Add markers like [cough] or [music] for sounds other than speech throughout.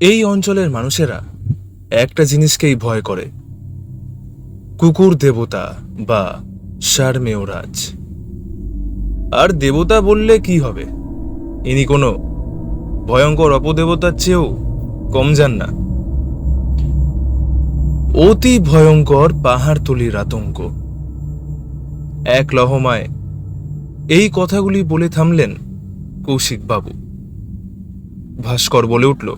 এই অঞ্চলের মানুষেরা একটা জিনিসকেই ভয় করে। কুকুর দেবতা বা শারমেয়রাজ আর দেবতা বললে কি হবে? ইনি কোনো ভয়ঙ্কর অপদেবতার চেয়েও কম যান না। অতি ভয়ঙ্কর পাহাড়তলির আতঙ্ক। এক লহমায় এই কথাগুলি বলে থামলেন কৌশিক বাবু ভাস্কর বলে উঠল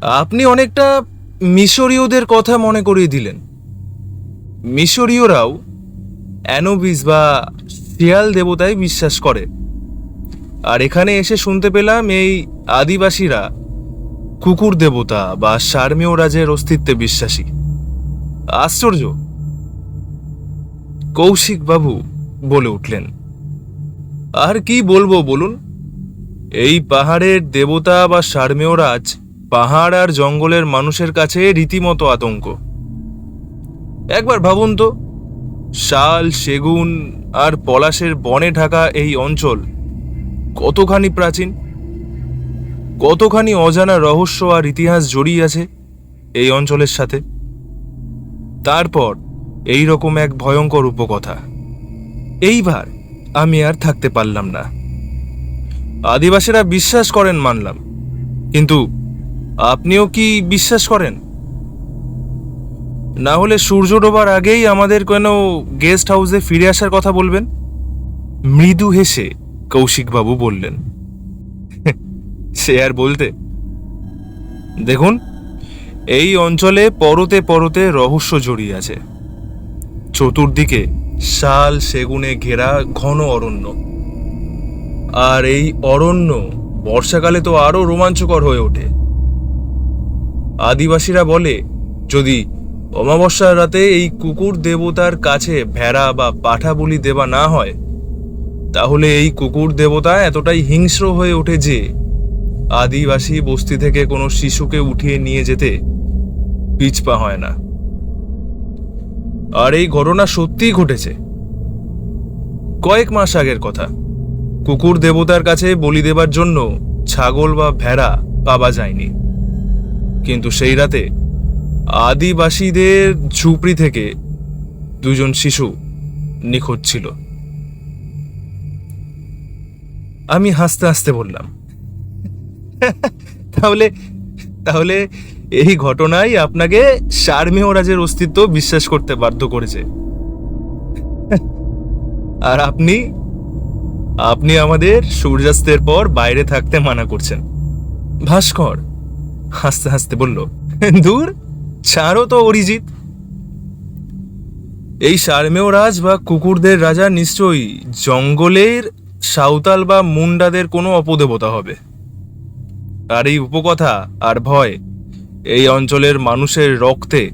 আপনি অনেকটা মিশরীয়দের কথা মনে করিয়ে দিলেন। মিশরীয়রাও অ্যানোবিস বা শিয়াল দেবতায় বিশ্বাস করে। আর এখানে এসে শুনতে পেলাম এই আদিবাসীরা কুকুর দেবতা বা শার্মীয় রাজের অস্তিত্বে বিশ্বাসী। আশ্চর্য! কৌশিক বাবু বলে উঠলেন, আর কি বলব বলুন? এই পাহাড়ের দেবতা বা শার্মেয় রাজ পাহাড় আর জঙ্গলের মানুষের কাছে রীতিমতো আতঙ্ক। একবার ভাবুন তো, শাল, সেগুন আর পলাশের বনে ঢাকা এই অঞ্চল কতখানি প্রাচীন? কতখানি অজানা রহস্য আর ইতিহাস জড়িয়ে আছে এই অঞ্চলের সাথে? তারপর এই রকম এক ভয়ঙ্কর উপকথা। এইবার আমি আর থাকতে পারলাম না। আদিবাসীরা বিশ্বাস করেন মানলাম, কিন্তু আপনিও কি বিশ্বাস করেন? না হলে সূর্য ডোবার আগেই আমাদের কেন গেস্ট হাউসে ফিরে আসার কথা বলবেন? মৃদু হেসে কৌশিকবাবু বললেন, সে আর বলতে, দেখুন, এই অঞ্চলে পরতে পরতে রহস্য জড়িয়ে আছে। চতুর্দিকে শাল, সেগুনে ঘেরা ঘন অরণ্য। আর এই অরণ্য বর্ষাকালে তো আরও রোমাঞ্চকর হয়ে ওঠে। আদিবাসীরা বলে, যদি অমাবস্যার রাতে এই কুকুর দেবতার কাছে ভেড়া বা পাঠা বলি দেওয়া না হয়, তাহলে এই কুকুর দেবতা এতটাই হিংস্র হয়ে ওঠে যে আদিবাসী বস্তি থেকে কোনো শিশুকে উঠিয়ে নিয়ে যেতে পিছপা হয় না। আর এই ঘটনা সত্যিই ঘটেছে। কয়েক মাস আগের কথা, কুকুর দেবতার কাছে বলি দেবার জন্য ছাগল বা ভেড়া পাওয়া যায়নি। কিন্তু সেই রাতে আদিবাসীদের ঝুপড়ি থেকে দুজন শিশু নিখোঁজ ছিল। আমি হাসতে হাসতে বললাম, তাহলে তাহলে এই ঘটনাই আপনাকে শারমেয় রাজের অস্তিত্ব বিশ্বাস করতে বাধ্য করেছে। আর আপনি আপনি আমাদের সূর্যাস্তের পর বাইরে থাকতে মানা করছেন। ভাস্কর হাসতে হাসতে বলল, দূর, ছাড়ো তো অরিজিৎ। এই শারমেয় রাজ বা কুকুরদের রাজা নিশ্চয়ই জঙ্গলের সাঁওতাল বা মুন্ডাদের কোনো অপদেবতা হবে। আর এই উপকথা আর ভয় এই অঞ্চলের মানুষের রক্তে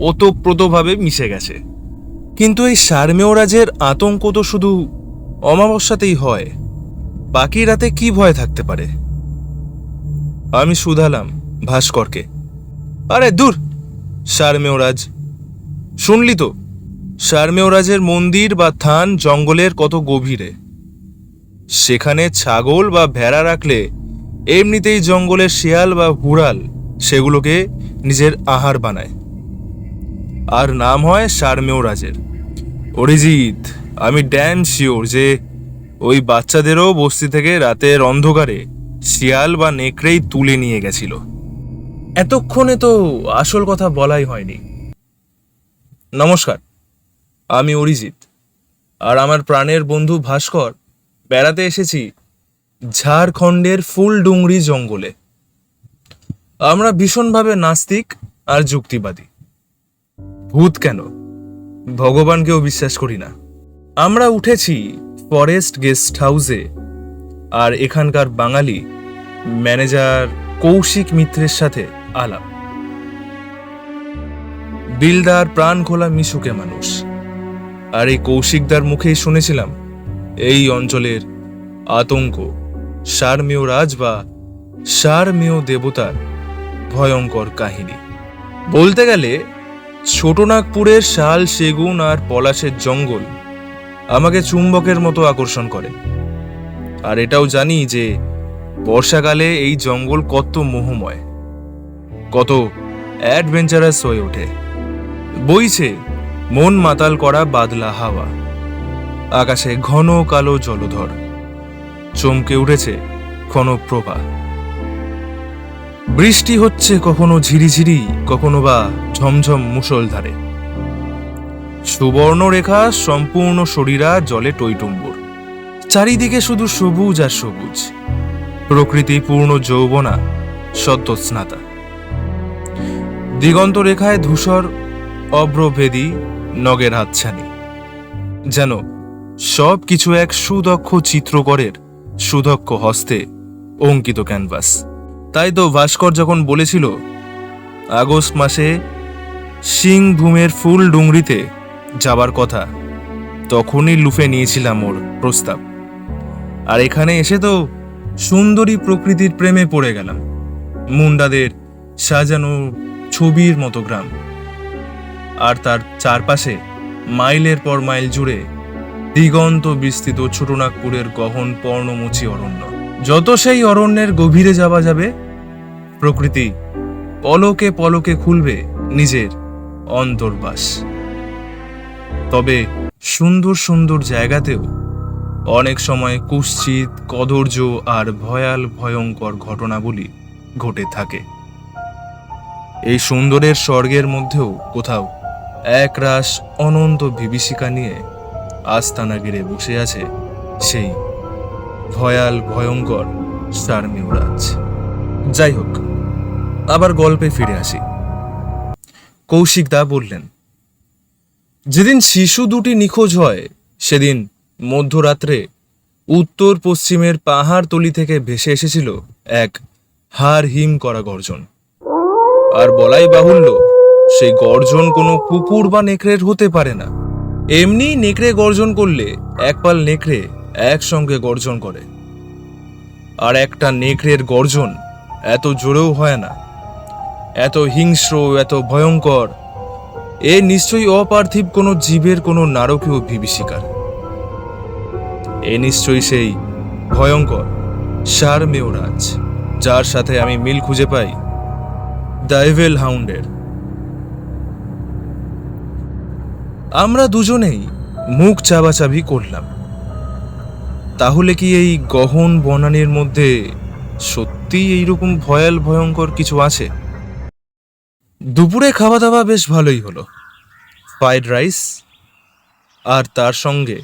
ওতপ্রোতভাবে মিশে গেছে। কিন্তু এই শারমেয় রাজের আতঙ্ক তো শুধু অমাবস্যাতেই হয়। বাকি রাতে কি ভয় থাকতে পারে? আমি শুধালাম। ভাস্করকে। আরে, দূর! শারমেয়রাজ। শুনলি তো? শারমেয়রাজের মন্দির বা থান জঙ্গলের কত গভীরে। সেখানে ছাগল বা ভেড়া রাখলে এমনিতেই জঙ্গলের শিয়াল বা হুড়াল সেগুলোকে নিজের আহার বানায়। আর নাম হয় শারমেয় রাজের অরিজিৎ, আমি ড্যাম শিওর যে ওই বাচ্চাদেরও বস্তি থেকে রাতের অন্ধকারে শিয়াল বা নেকড়েই তুলে নিয়ে গেছিল। এতক্ষণে তো আসল কথা বলাই হয়নি। নমস্কার, আমি অরিজিৎ। আর আমার প্রাণের বন্ধু ভাস্কর, বেড়াতে এসেছি ঝাড়খণ্ডের ফুলডুংরি জঙ্গলে। আমরা ভীষণভাবে নাস্তিক আর যুক্তিবাদী। ভূত কেন? ভগবানকেও বিশ্বাস করি না। আমরা উঠেছি ফরেস্ট গেস্ট হাউসে, আর এখানকার বাঙালি ম্যানেজার কৌশিক মিত্রের সাথে আলাপ। দিলদার প্রাণ খোলা মিশুকে মানুষ। আর এই কৌশিকদার মুখেই শুনেছিলাম, এই অঞ্চলের আতঙ্ক, সারমেয় রাজ বা সারমেয় দেবতার ভয়ঙ্কর কাহিনী। বলতে গেলে, ছোটনাগপুরের শাল সেগুন আর পলাশের জঙ্গল আমাকে চুম্বকের মতো আকর্ষণ করে। আর এটাও জানি যে, বর্ষাকালে এই জঙ্গল কত মোহময়। কত অ্যাডভেঞ্চারাস হয়ে ওঠে। বইছে, মন মাতাল করা বাদলা হাওয়া। আকাশে ঘন কালো জলধর। চমকে উঠেছে ঘন প্রভা বৃষ্টি হচ্ছে কখনো ঝিরিঝিরি, কখনো বা ঝমঝম মুষলধারে। সুবর্ণ রেখা সম্পূর্ণ শরীরা জলে টইটুম্বুর চারিদিকে শুধু সবুজ আর সবুজ। প্রকৃতি পূর্ণ যৌবনা, সদ্যস্নাতা। দিগন্ত রেখায় ধূসর অব্রভেদী নগের হাতছানি। যেন সব কিছু এক সুদক্ষ চিত্রকরের সুদক্ষ হস্তে অঙ্কিত ক্যানভাস। তাই তো ভাস্কর যখন বলেছিল, আগস্ট মাসে সিংভূমের ফুল ডুংরিতে যাবার কথা, তখনই লুফে নিয়েছিলাম ওর প্রস্তাব। আর এখানে এসে তো সুন্দরী প্রকৃতির প্রেমে পড়ে গেলাম। মুন্ডাদের সাজানো ছবির মতো গ্রাম। আর তার চারপাশে মাইলের পর মাইল জুড়ে দিগন্ত বিস্তৃত ছোটনাগপুরের গহন পর্ণমোচী অরণ্য। যত সেই অরণ্যের গভীরে যাওয়া যাবে, প্রকৃতি পলকে পলকে খুলবে নিজের অন্তর্বাস। তবে সুন্দর সুন্দর জায়গাতেও অনেক সময় কুশ্চিত কদর্য আর ভয়াল ভয়ঙ্কর ঘটনাবলী ঘটে থাকে। এই সুন্দরের স্বর্গের মধ্যেও কোথাও একরাশ অনন্ত বিভীষিকা নিয়ে আস্তানা গিরে বসে আছে সেই ভয়াল, ভয়ঙ্কর স্টারমিউরাজ যাই হোক, আবার গল্পে ফিরে আসি। কৌশিক দা বললেন, যেদিন শিশু দুটি নিখোঁজ হয়, সেদিন মধ্যরাত্রে উত্তর পশ্চিমের পাহাড় তলি থেকে ভেসে এসেছিল এক হার হিম করা গর্জন। আর বলাই বাহুল্য, সেই গর্জন কোনো কুকুর বা নেকড়ের হতে পারে না। এমনি নেকড়ে গর্জন করলে একপাল নেকড়ে একসঙ্গে গর্জন করে। আর একটা নেকড়ের গর্জন এত জোরেও হয় না। এত হিংস্র, এত ভয়ঙ্কর, এ নিশ্চয়ই অপার্থিব কোনো জীবের কোনো নারকীয় বিভীষিকার। এ নিশ্চয়ই সেই ভয়ঙ্কর সারমেয়রাজ যার সাথে আমি মিল খুঁজে পাই। ডাইভেল হাউন্ডের। আমরা দুজনেই মুখ চাবাচাবি করলাম। তাহলে কি এই গহন বনানির মধ্যে সত্যি এইরকম ভয়াল ভয়ঙ্কর কিছু আছে? দুপুরে খাওয়া দাওয়া বেশ ভালোই হলো। ফ্রাইড রাইস আর তার সঙ্গে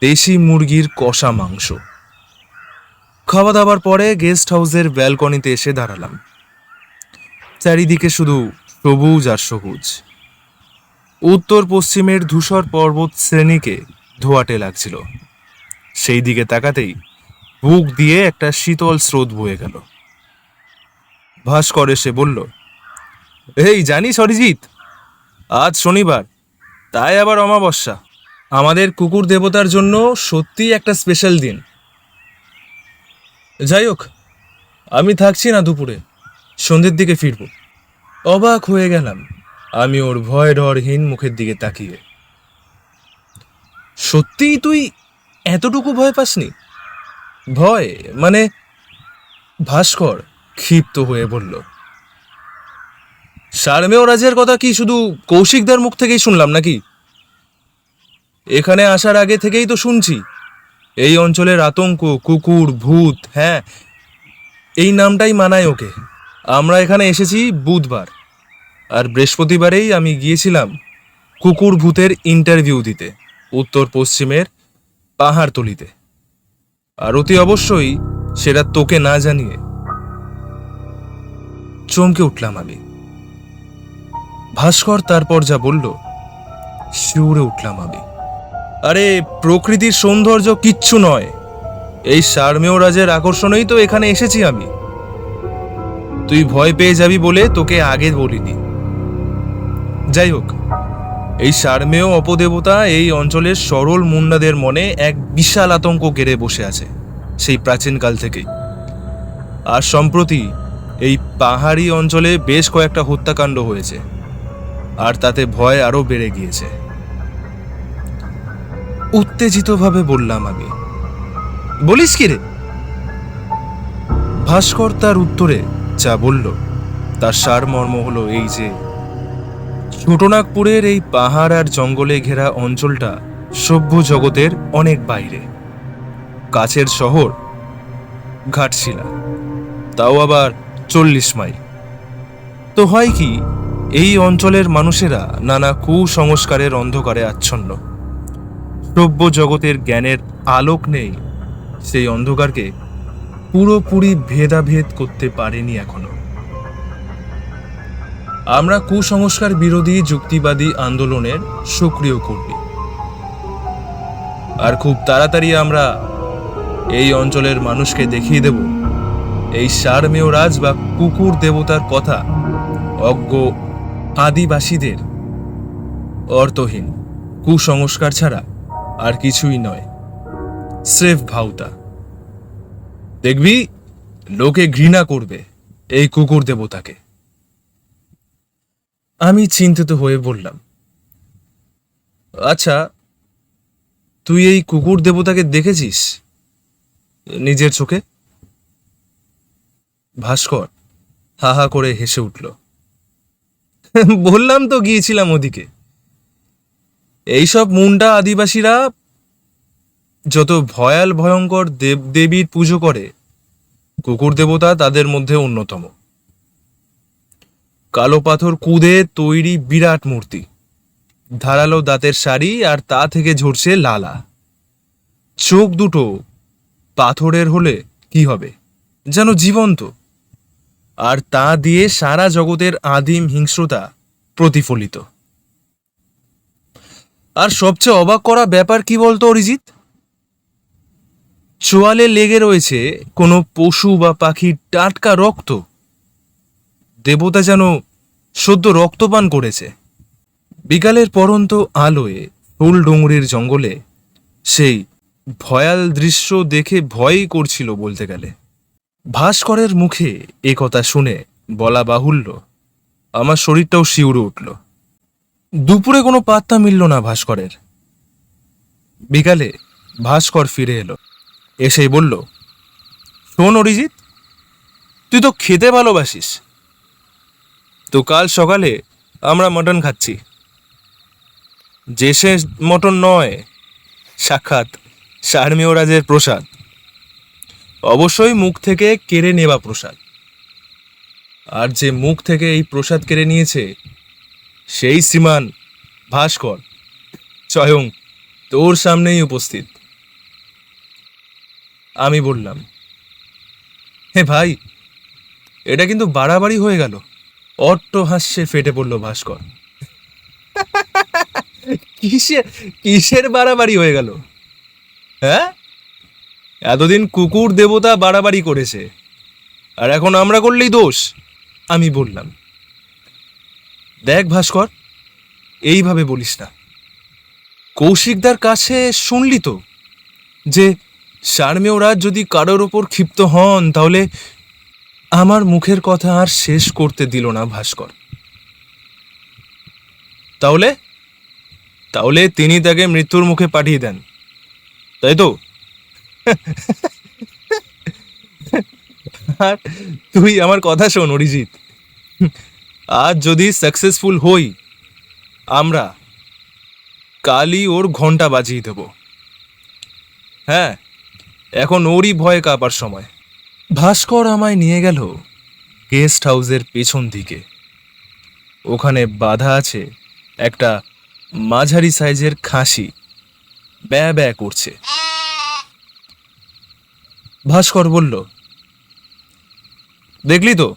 দেশি মুরগির কষা মাংস। খাওয়া দাওয়ার পরে গেস্ট হাউসের ব্যালকনিতে এসে দাঁড়ালাম। চারিদিকে শুধু সবুজ আর সবুজ। উত্তর পশ্চিমের ধূসর পর্বত শ্রেণীকে ধোয়াটে লাগছিল। সেই দিকে তাকাতেই বুক দিয়ে একটা শীতল স্রোত বয়ে গেল। ভাস্কর এসে বলল, এই জানিস অরিজিৎ, আজ শনিবার, তাই আবার অমাবস্যা। আমাদের কুকুর দেবতার জন্য সত্যিই একটা স্পেশাল দিন। যাই হোক, আমি থাকছি না দুপুরে। সন্ধ্যের দিকে ফিরব। অবাক হয়ে গেলাম, আমি ওর ভয় ডরহীন মুখের দিকে তাকিয়ে। সত্যিই তুই এতটুকু ভয় পাসনি? ভয় মানে ভাস্কর ক্ষিপ্ত হয়ে বলল সারমেয় রাজের কথা কি শুধু কৌশিকদার মুখ থেকেই শুনলাম নাকি? এখানে আসার আগে থেকেই তো শুনছি। এই অঞ্চলের আতঙ্ক, কুকুর, ভূত হ্যাঁ এই নামটাই মানায় ওকে। আমরা এখানে এসেছি বুধবার। আর বৃহস্পতিবারেই আমি গিয়েছিলাম কুকুর ভূতের ইন্টারভিউ দিতে, উত্তর পশ্চিমের পাহাড়তলিতে আর অতি অবশ্যই সেটা তোকে না জানিয়ে চমকে উঠলাম আমি। ভাস্কর তারপর যা বলল, শিউরে উঠলাম আমি। আরে, প্রকৃতির সৌন্দর্য কিচ্ছু নয়। এই সারমেয় রাজের আকর্ষণেই তো এখানে এসেছি আমি। তুই ভয় পেয়ে যাবি বলে তোকে আগে বলিনি। যাই হোক এই সারমেয় অপদেবতা এই অঞ্চলের সরল মুন্ডাদের মনে এক বিশাল আতঙ্ক গেড়ে বসে আছে সেই প্রাচীনকাল থেকেই। আর সম্প্রতি এই পাহাড়ি অঞ্চলে বেশ কয়েকটা হত্যাকাণ্ড হয়েছে, আর তাতে ভয় আরও বেড়ে গিয়েছে। উত্তেজিতভাবে বললাম আমি, বলিস কি রে? ভাস্কর তার উত্তরে যা বলল, তার সারমর্ম হলো এই যে, ছোটনাগপুরের এই পাহাড় আর জঙ্গলে ঘেরা অঞ্চলটা সভ্য জগতের অনেক বাইরে। কাছের শহর, ঘাটশিলা, তাও আবার চল্লিশ মাইল। তো হয় কি, এই অঞ্চলের মানুষেরা নানা কুসংস্কারের অন্ধকারে আচ্ছন্ন। সভ্য জগতের জ্ঞানের আলোক নেই সেই অন্ধকারকে পুরোপুরি ভেদাভেদ করতে পারেনি এখনও। আমরা কুসংস্কার বিরোধী যুক্তিবাদী আন্দোলনের সক্রিয় কর্মী। আর খুব তাড়াতাড়ি আমরা এই অঞ্চলের মানুষকে দেখিয়ে দেব। এই সারমেয় রাজ বা কুকুর দেবতার কথা অজ্ঞ আদিবাসীদের অর্থহীন। কুসংস্কার ছাড়া আর কিছুই নয়। স্রেফ ভাউতা দেখবি, লোকে ঘৃণা করবে এই কুকুর দেবতাকে। আমি চিন্তিত হয়ে বললাম আচ্ছা তুই এই কুকুর দেবতাকে দেখেছিস নিজের চোখে? ভাস্কর হা হা করে হেসে উঠল, বললাম তো গিয়েছিলাম ওদিকে। এইসব মুন্ডা আদিবাসীরা যত ভয়াল ভয়ঙ্কর দেব, দেবীর পুজো করে, কুকুর দেবতা তাদের মধ্যে অন্যতম। কালো পাথর কুদে তৈরি বিরাট মূর্তি। ধারালো দাঁতের শাড়ি আর তা থেকে ঝরছে লালা। চোখ দুটো পাথরের হলে কি হবে? যেন জীবন্ত। আর তা দিয়ে সারা জগতের আদিম হিংস্রতা প্রতিফলিত। আর সবচেয়ে অবাক করা ব্যাপার কি বলতো অরিজিৎ? চোয়ালে লেগে রয়েছে কোনো পশু বা পাখির টাটকা রক্ত। দেবতা যেন সদ্য রক্তপান করেছে। বিকালের পরন্ত আলোয় ফুল ডুঙুরির জঙ্গলে সেই ভয়াল দৃশ্য দেখে ভয়ই করছিল বলতে গেলে। ভাস্করের মুখে এ কথা শুনে বলা বাহুল্য। আমার শরীরটাও শিউরে উঠল। দুপুরে কোনো পাত্তা মিলল না ভাস্করের। বিকালে ভাস্কর ফিরে এলো। এসেই বলল, শোন অরিজিৎ, তুই তো খেতে ভালোবাসিস। তো কাল সকালে আমরা মটন খাচ্ছি। যে সে মটন নয়, সাক্ষাৎ শারমীয় রাজের প্রসাদ। অবশ্যই মুখ থেকে কেড়ে নেওয়া প্রসাদ। আর যে মুখ থেকে এই প্রসাদ কেড়ে নিয়েছে, সেই শ্রীমান ভাস্কর, স্বয়ং তোর সামনেই উপস্থিত। আমি বললাম, হে ভাই, এটা কিন্তু বাড়াবাড়ি হয়ে গেল। অট্ট হাস্যে ফেটে পড়ল ভাস্কর। [laughs] কিসের কিসের বাড়াবাড়ি হয়ে গেল? হ্যাঁ? এতদিন কুকুর দেবতা বাড়াবাড়ি করেছে, আর এখন আমরা করলেই দোষ। আমি বললাম, দেখ ভাস্কর, এইভাবে বলিস না। কৌশিকদার কাছে শুনলি তো যে শারমেয় রাজ যদি কারোর ওপর ক্ষিপ্ত হন, তাহলে আমার মুখের কথা আর শেষ করতে দিল না ভাস্কর। তাহলে? তাহলে তিনি তাকে মৃত্যুর মুখে পাঠিয়ে দেন। তাই তো? আর তুই আমার কথা শোন, অরিজিৎ। আজ যদি সাকসেসফুল হই, আমরা কালই ওর ঘণ্টা বাজিয়ে দেব। হ্যাঁ? এখন ওরই ভয়ে কাঁপার সময়। ভাস্কর আমায় নিয়ে গেল গেস্ট হাউসের পেছন দিকে। ওখানে বাধা আছে একটা মাঝারি সাইজের খাসি। ব্যা ব্যা করছে। ভাস্কর বলল, দেখলি তো,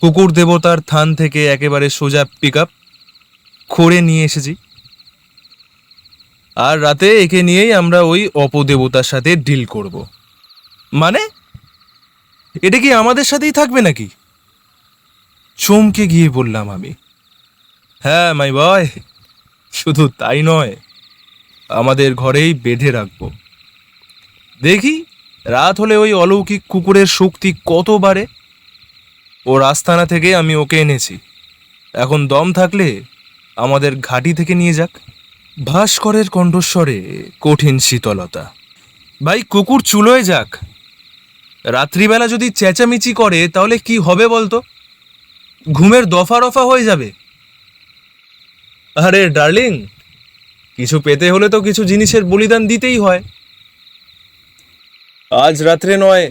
কুকুর দেবতার থান থেকে একেবারে সোজা পিক আপ করে নিয়ে এসেছি। আর রাতে একে নিয়েই আমরা ওই অপদেবতার সাথে ডিল করব। মানে? এটা কি আমাদের সাথেই থাকবে নাকি? চমকে গিয়ে বললাম আমি। হ্যাঁ মাই বয় শুধু তাই নয়, আমাদের ঘরেই বেঁধে রাখব। দেখি, রাত হলে ওই অলৌকিক কুকুরের শক্তি কত বাড়ে? ও রাস্তানা থেকে আমি ওকে এনেছি। এখন দম থাকলে আমাদের ঘাঁটি থেকে নিয়ে যাক। ভাস্করের কণ্ঠস্বরে কঠিন শীতলতা। ভাই, কুকুর চুলোয় যাক। রাত্রিবেলা যদি চেঁচামেচি করে, তাহলে কি হবে বলতো? ঘুমের দফা রফা হয়ে যাবে। আরে, ডার্লিং, কিছু পেতে হলে তো কিছু জিনিসের বলিদান দিতেই হয়। আজ রাত্রে নয়,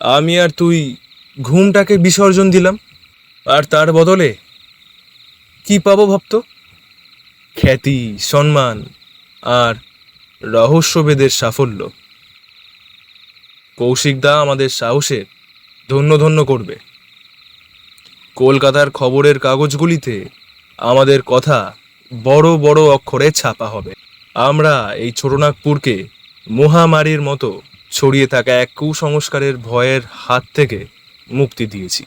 আমি আর তুই ঘুমটাকে বিসর্জন দিলাম। আর তার বদলে কি পাবো ভাবতো? খ্যাতি, সম্মান আর রহস্যভেদের সাফল্য। কৌশিকদা আমাদের সাহসের ধন্য ধন্য করবে। কলকাতার খবরের কাগজগুলিতে আমাদের কথা বড় বড় অক্ষরে ছাপা হবে। আমরা এই ছোটনাগপুরকে মহামারীর মতো ছড়িয়ে থাকা এক কুসংস্কারের ভয়ের হাত থেকে মুক্তি দিয়েছি।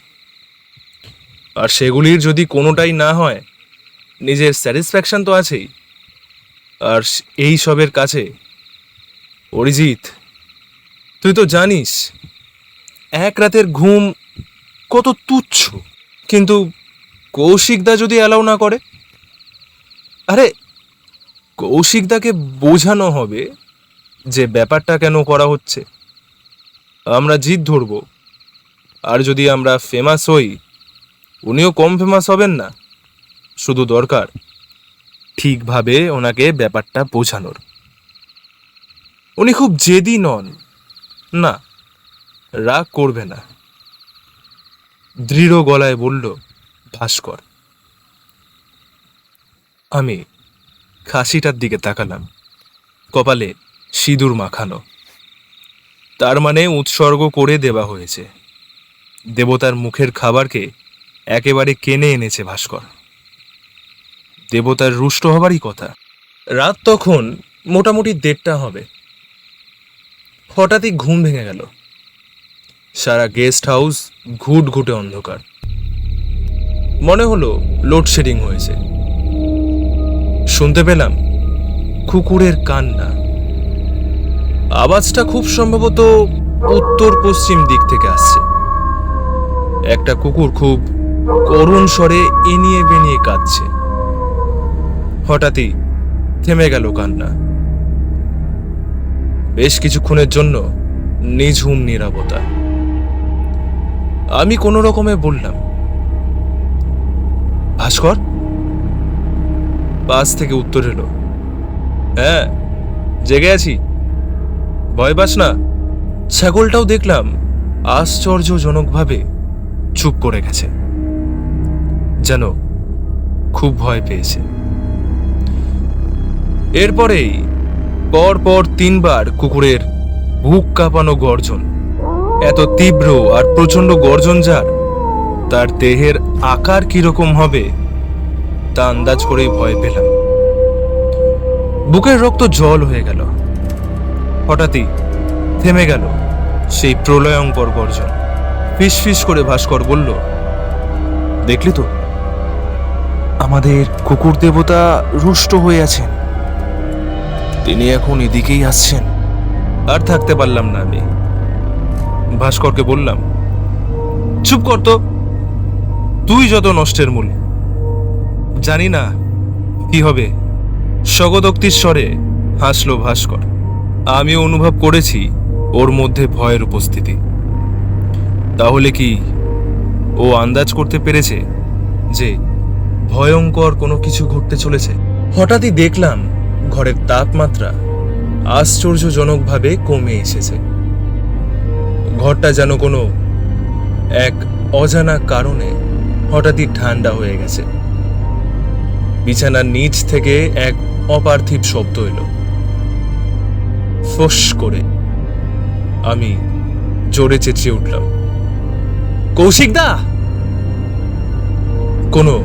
আর সেগুলির যদি কোনোটাই না হয় নিজের স্যাটিসফ্যাকশন তো আছেই। আর এই সবের কাছে, অরিজিৎ, তুই তো জানিস, এক রাতের ঘুম কত তুচ্ছ। কিন্তু কৌশিকদা যদি অ্যালাউ না করে? আরে কৌশিকদাকে বোঝানো হবে যে ব্যাপারটা কেন করা হচ্ছে। আমরা জিদ ধরব। আর যদি আমরা ফেমাস হই, উনিও কম ফেমাস হবেন না। শুধু দরকার ঠিকভাবে ওনাকে ব্যাপারটা বোঝানোর। উনি খুব জেদি নন। না, রাগ করবে না। দৃঢ় গলায় বলল, ভাস্কর, আমি খাসিটার দিকে তাকালাম। কপালে সিঁদুর মাখানো। তার মানে উৎসর্গ করে দেওয়া হয়েছে। দেবতার মুখের খাবারকে একেবারে কেনে এনেছে ভাস্কর। দেবতার রুষ্ট হবারই কথা। রাত তখন মোটামুটি দেড়টা হবে। হঠাৎই ঘুম ভেঙে গেল। সারা গেস্ট হাউস ঘুট ঘুটে অন্ধকার। মনে হলো লোডশেডিং হয়েছে। শুনতে পেলাম কুকুরের কান্না। আওয়াজটা খুব সম্ভবত উত্তর পশ্চিম দিক থেকে আসছে। একটা কুকুর খুব করুণ স্বরে এনিয়ে বেনিয়ে কাঁদছে। হঠাৎই থেমে গেল কান্না। বেশ কিছুক্ষণের জন্য নিঝুম নিরাপত্তা আমি কোনো রকমে বললাম, ভাস্কর? পাশ থেকে উত্তর এলো হ্যাঁ জেগে আছি। ভয় পাস না। ছাগলটাও দেখলাম আশ্চর্যজনকভাবে চুপ করে গেছে। যেন খুব ভয় পেয়েছে। এরপরেই পর পর তিনবার কুকুরের বুক কাঁপানো গর্জন। এত তীব্র আর প্রচণ্ড গর্জন যার, তার দেহের আকার কীরকম হবে, তা আন্দাজ করেই ভয় পেলাম। বুকের রক্ত জল হয়ে গেল। হঠাৎই থেমে গেল সেই প্রলয়ঙ্কর গর্জন। ফিস ফিস করে ভাস্কর বলল, দেখলি তো, আমাদের কুকুর দেবতা রুষ্ট হয়ে আছেন। তিনি এখন এদিকেই আসছেন। আর থাকতে পারলাম না আমি। ভাস্করকে বললাম, চুপ কর তো। তুই যত নষ্টের মূল। জানি না কি হবে। স্বগতোক্তির স্বরে হাসলো ভাস্কর। আমি অনুভব করেছি ওর মধ্যে ভয়ের উপস্থিতি। তাহলে কি ও আন্দাজ করতে পেরেছে যে ভয়ঙ্কর কোনো কিছু ঘটতে চলেছে? হঠাৎই দেখলাম ঘরের তাপমাত্রা আশ্চর্যজনকভাবে কমে এসেছে। ঘরটা যেন কোনো এক অজানা কারণে হঠাৎই ঠান্ডা হয়ে গেছে। বিছানার নিচ থেকে এক অপার্থিব শব্দ এলো। ফোস করে আমি জোরে চেঁচিয়ে উঠলাম। কৌশিক দা কোনো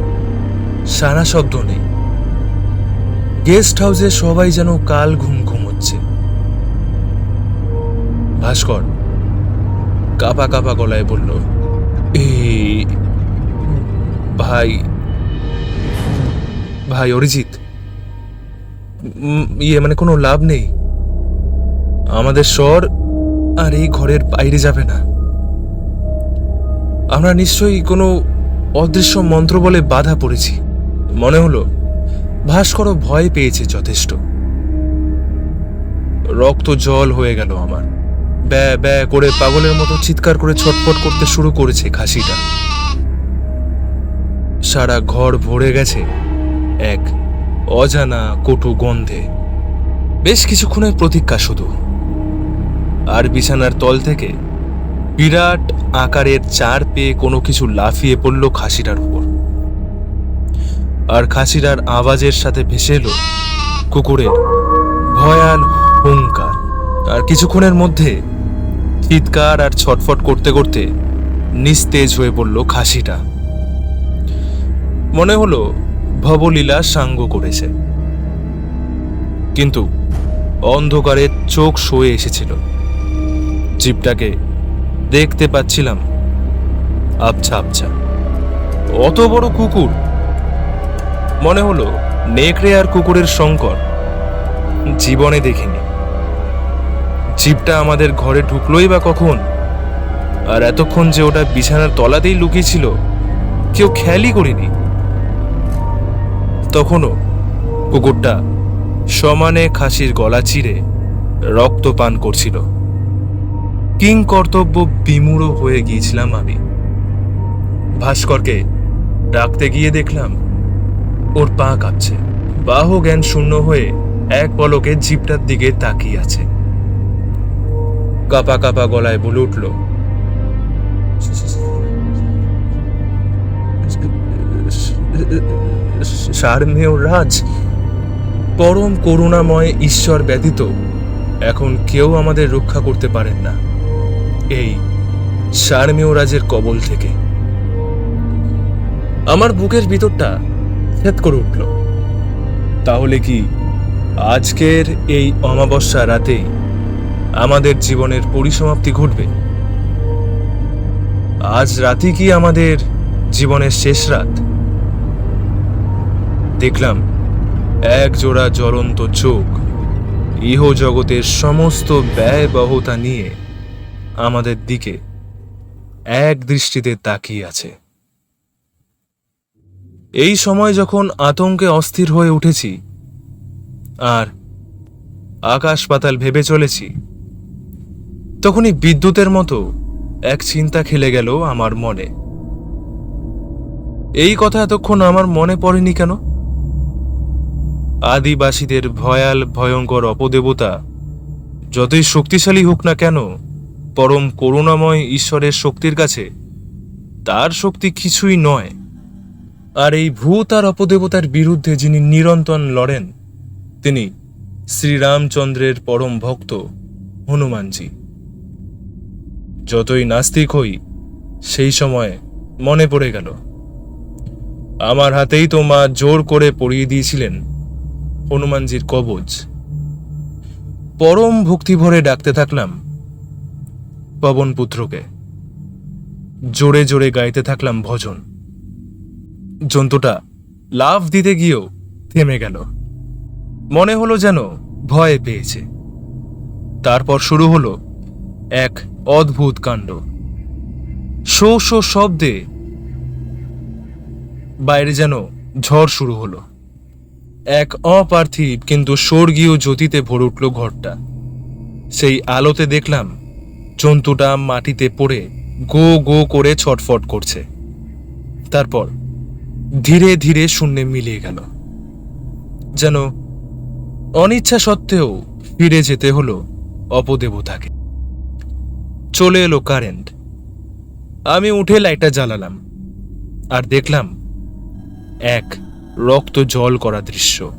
সারা শব্দ নেই। গেস্ট হাউসে সবাই যেন কাল ঘুম ঘুমোচ্ছে। ভাস্কর, কাপা কাপা গলায় বলল এই ভাই ভাই অরিজিৎ ইয়ে মানে কোনো লাভ নেই। আমাদের স্বর আর এই ঘরের বাইরে যাবে না। আমরা নিশ্চয়ই কোনো অদৃশ্য মন্ত্র বলে বাধা পড়েছি। মনে হলো ভাস্করও ভয় পেয়েছে যথেষ্ট। রক্ত জল হয়ে গেল আমার। ব্যা ব্যা করে পাগলের মতো চিৎকার করে ছটফট করতে শুরু করেছে খাসিটা। সারা ঘর ভরে গেছে এক অজানা কটু গন্ধে। বেশ কিছুক্ষণের প্রতীক্ষা শুধু। আর বিছানার তল থেকে বিরাট আকারের চার পেয়ে কোনো কিছু লাফিয়ে পড়ল খাসিটার উপর। আর খাসিটার আওয়াজের সাথে ভেসে এলো কুকুরের ভয়াল হুঙ্কার আর কিছুক্ষণের মধ্যে চিৎকার আর ছটফট করতে করতে নিস্তেজ হয়ে পড়ল খাসিটা। মনে হলো ভবলীলা সাঙ্গ করেছে। কিন্তু অন্ধকারে চোখ সয়ে এসেছিল। জীবটাকে দেখতে পাচ্ছিলাম। আবছা আবছা। অত বড় কুকুর মনে হলো, নেকড়ে আর কুকুরের সংকর জীবনে দেখিনি। জীবটা আমাদের ঘরে ঢুকলোই বা কখন? আর এতক্ষণ যে ওটা বিছানার তলাতেই লুকিয়েছিল, কেউ খেয়ালই করিনি। তখনও কুকুরটা সমানে খাসির গলা চিরে রক্ত পান করছিল। কিং কর্তব্য বিমূঢ় হয়ে গিয়েছিলাম আমি। ভাস্করকে ডাকতে গিয়ে দেখলাম ওর পা কাঁপছে। বাহ জ্ঞান শূন্য হয়ে এক পলকে জিপটার দিকে তাকিয়ে আছে। কাপা কাপা গলায় বলে উঠল সারমেয় রাজ, পরম করুণাময় ঈশ্বর ব্যতীত এখন কেউ আমাদের রক্ষা করতে পারেন না। এই সারমেয় রাজের কবল থেকে। আমার বুকের ভিতরটা ছেদ করে উঠল। তাহলে কি আজকের এই অমাবস্যা রাতেই আমাদের জীবনের পরিসমাপ্তি ঘটবে? আজ রাতে কি আমাদের জীবনের শেষ রাত? দেখলাম এক জোড়া জ্বলন্ত চোখ ইহ জগতের সমস্ত ব্যয়বহতা নিয়ে আমাদের দিকে এক দৃষ্টিতে তাকিয়ে আছে। এই সময় যখন আতঙ্কে অস্থির হয়ে উঠেছি, আর আকাশ পাতাল ভেবে চলেছি, তখনই বিদ্যুতের মতো এক চিন্তা খেলে গেল আমার মনে। এই কথা এতক্ষণ আমার মনে পড়েনি কেন? আদিবাসীদের ভয়াল, ভয়ঙ্কর অপদেবতা, যতই শক্তিশালী হোক না কেন, পরম করুণাময় ঈশ্বরের শক্তির কাছে, তার শক্তি কিছুই নয়। আর এই ভূত আর অপদেবতার বিরুদ্ধে যিনি নিরন্তন লড়েন, তিনি শ্রীরামচন্দ্রের পরম ভক্ত হনুমানজি। যতই নাস্তিক হই, সেই সময় মনে পড়ে গেল, আমার হাতেই তো মা জোর করে পড়িয়ে দিয়েছিলেন হনুমানজির কবচ। পরম ভক্তি ভরে ডাকতে থাকলাম পবনপুত্রকে। জোরে জোরে গাইতে থাকলাম ভজন। জন্তুটা লাভ দিতে গিয়েও থেমে গেল। মনে হলো যেন ভয় পেয়েছে। তারপর শুরু হলো এক অদ্ভুত কাণ্ড। শো শো শব্দে বাইরে যেন ঝড় শুরু হলো। এক অপার্থিব কিন্তু স্বর্গীয় জ্যোতিতে ভরে উঠল ঘরটা। সেই আলোতে দেখলাম জন্তুটা মাটিতে পড়ে গো গো করে ছটফট করছে। তারপর ধীরে ধীরে শূন্যে মিলিয়ে গেল। যেন অনিচ্ছা সত্ত্বেও ফিরে যেতে হলো অপদেবতাকে। চলে এলো কারেন্ট। আমি উঠে লাইটটা জ্বালালাম আর দেখলাম এক রক্ত জল করা দৃশ্য।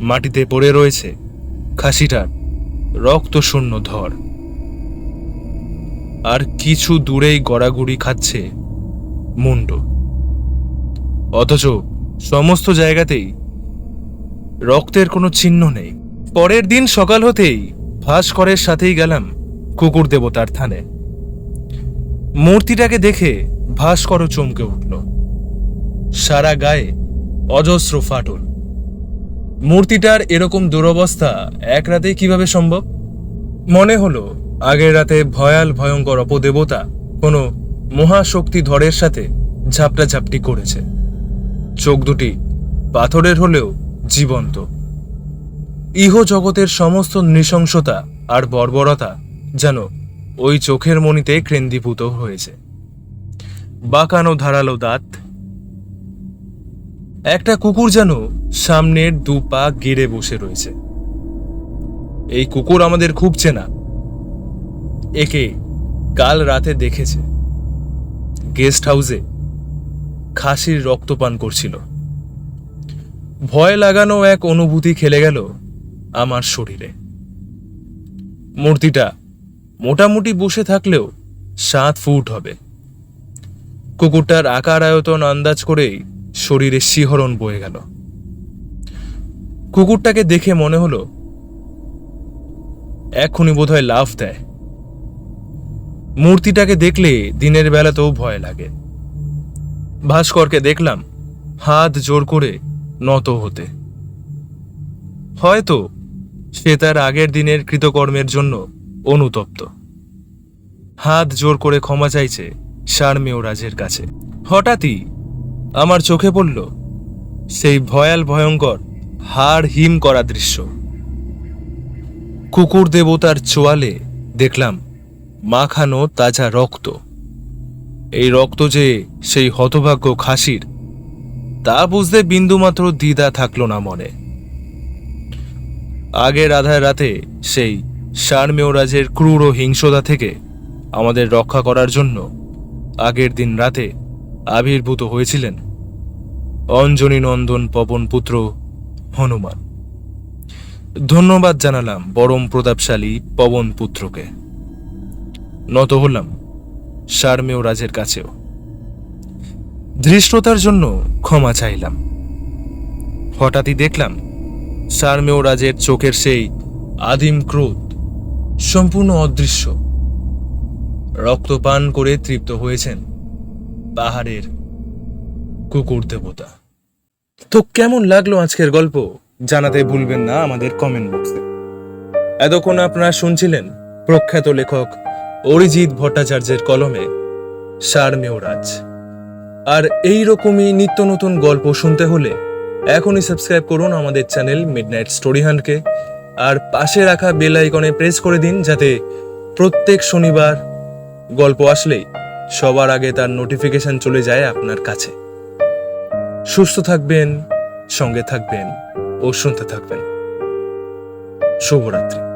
মাটিতে পড়ে রয়েছে খাসিটার রক্ত শূন্য ধর। আর কিছু দূরেই গড়াগড়ি খাচ্ছে মুন্ড। অথচ সমস্ত জায়গাতেই রক্তের কোনো চিহ্ন নেই। পরের দিন সকাল হতেই ভাস্করের সাথেই গেলাম কুকুর দেবতার থানে। মূর্তিটাকে দেখে ভাস্করও চমকে উঠল। সারা গায়ে অজস্র ফাটল। মূর্তিটার এরকম দুরবস্থা এক রাতে কীভাবে সম্ভব? মনে হলো আগের রাতে ভয়াল ভয়ঙ্কর অপদেবতা কোনো মহাশক্তি ধরের সাথে ঝাপটা ঝাপটি করেছে। চোখ দুটি পাথরের হলেও জীবন্ত। ইহ জগতের সমস্ত নৃশংসতা আর বর্বরতা যেন ওই চোখের মনিতে কেন্দ্রীভূত হয়েছে। বাঁকানো ধারালো দাঁত। একটা কুকুর যেন সামনের দু পা গেড়ে বসে রয়েছে। এই কুকুর আমাদের খুব চেনা একে কাল রাতে দেখেছে। গেস্ট হাউসে খাসির রক্তপান করছিল। ভয় লাগানো এক অনুভূতি খেলে গেল আমার শরীরে। মূর্তিটা মোটামুটি বসে থাকলেও সাত ফুট হবে। কুকুরটার আকার আয়তন আন্দাজ করেই শরীরে শিহরণ বয়ে গেল। কুকুরটাকে দেখে মনে হলো, এক্ষুনি বোধহয় লাফ দেয়। মূর্তিটাকে দেখলে দিনের বেলাতেও ভয় লাগে। ভাস্করকে দেখলাম হাত জোর করে নত হতে। হয়তো সে তার আগের দিনের কৃতকর্মের জন্য অনুতপ্ত। হাত জোর করে ক্ষমা চাইছে শারমেয় রাজের কাছে। হঠাৎই আমার চোখে পড়ল সেই ভয়াল ভয়ঙ্কর, হাড় হিম করা দৃশ্য। কুকুর দেবতার চোয়ালে দেখলাম মাখানো তাজা রক্ত। এই রক্ত যে সেই হতভাগ্য খাসির, তা বুঝতে বিন্দুমাত্র দ্বিধা থাকল না মনে। আগের আধার রাতে সেই শারমেয়রাজের ক্রূর ও হিংসতা থেকে আমাদের রক্ষা করার জন্য আগের দিন রাতে আবির্ভূত হয়েছিলেন অঞ্জনী নন্দন পবন পুত্র হনুমান। ধন্যবাদ জানালাম পরম প্রতাপশালী পবন পুত্রকে। নত হলাম। শারমেয় রাজের কাছেও। ধৃষ্টতার জন্য ক্ষমা চাইলাম। হঠাৎই দেখলাম শারমেয় রাজের চোখের সেই আদিম ক্রোধ সম্পূর্ণ অদৃশ্য। রক্তপান করে তৃপ্ত হয়েছেন পাহাড়ের কুকুর দেবতা। তো কেমন লাগল আজকের গল্প? জানাতে ভুলবেন না আমাদের কমেন্ট বক্সে এতক্ষণ আপনারা শুনছিলেন প্রখ্যাত লেখক অরিজিৎ ভট্টাচার্যের কলমে সারমেয় রাজ আর এই রকমই নিত্য নতুন গল্প শুনতে হলে এখনই সাবস্ক্রাইব করুন আমাদের চ্যানেল মিডনাইট স্টোরি হান্টকে। আর পাশে রাখা বেল আইকনে প্রেস করে দিন যাতে প্রত্যেক শনিবার গল্প আসলেই সবার আগে তার নোটিফিকেশন চলে যায় আপনার কাছে। সুস্থ থাকবেন, সঙ্গে থাকবেন ও শুনতে থাকবেন। শুভরাত্রি।